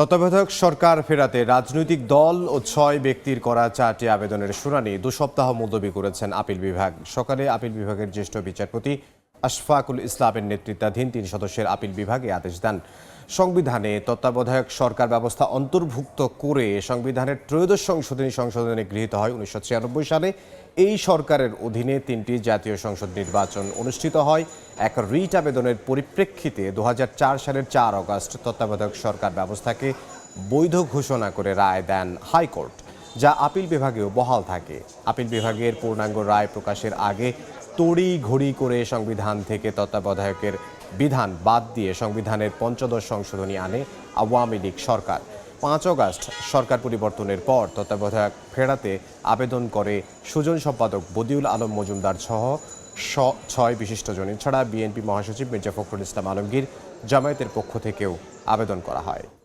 তত্ত্বাবধায়ক সরকার ফেরাতে রাজনৈতিক দল ও ছয় ব্যক্তির করা চারটি আবেদনের শুনানি দু সপ্তাহ মুলতবি করেছেন আপিল বিভাগ। সকালে আপিল বিভাগের জ্যেষ্ঠ বিচারপতি আশফাকুল ইসলামের নেতৃত্বাধীন তিন সদস্যের আপিল বিভাগে আদেশ দেন। সংবিধানে তত্ত্বাবধায়ক সরকার ব্যবস্থা অন্তর্ভুক্ত করে সংবিধানের ত্রয়োদশ সংশোধনী সংশোধনে গৃহীত হয়। উনিশশো ছিয়ানব্বই সালে এই সরকারের অধীনে তিনটি জাতীয় সংসদ নির্বাচন অনুষ্ঠিত হয়। এক রিট আবেদনের পরিপ্রেক্ষিতে দু হাজার চার সালের চার অগস্ট তত্ত্বাবধায়ক সরকার ব্যবস্থাকে বৈধ ঘোষণা করে রায় দেন হাইকোর্ট। যা আপিল বিভাগেও বহাল থাকে। আপিল বিভাগের পূর্ণাঙ্গ রায় প্রকাশের আগে তড়ি ঘড়ি করে সংবিধান থেকে তত্ত্বাবধায়কের বিধান বাদ দিয়ে সংবিধানের পঞ্চদশ সংশোধনী আনে আওয়ামী লীগ সরকার। পাঁচ অগাস্ট সরকার পরিবর্তনের পর তত্ত্বাবধায়ক ফেরাতে আবেদন করে সুজন সম্পাদক বদিউল আলম মজুমদার সহ ছয় বিশিষ্টজন এছাড়া বিএনপি মহাসচিব মির্জা ফখরুল ইসলাম আলমগীর জামায়াতের পক্ষ থেকেও আবেদন করা হয়।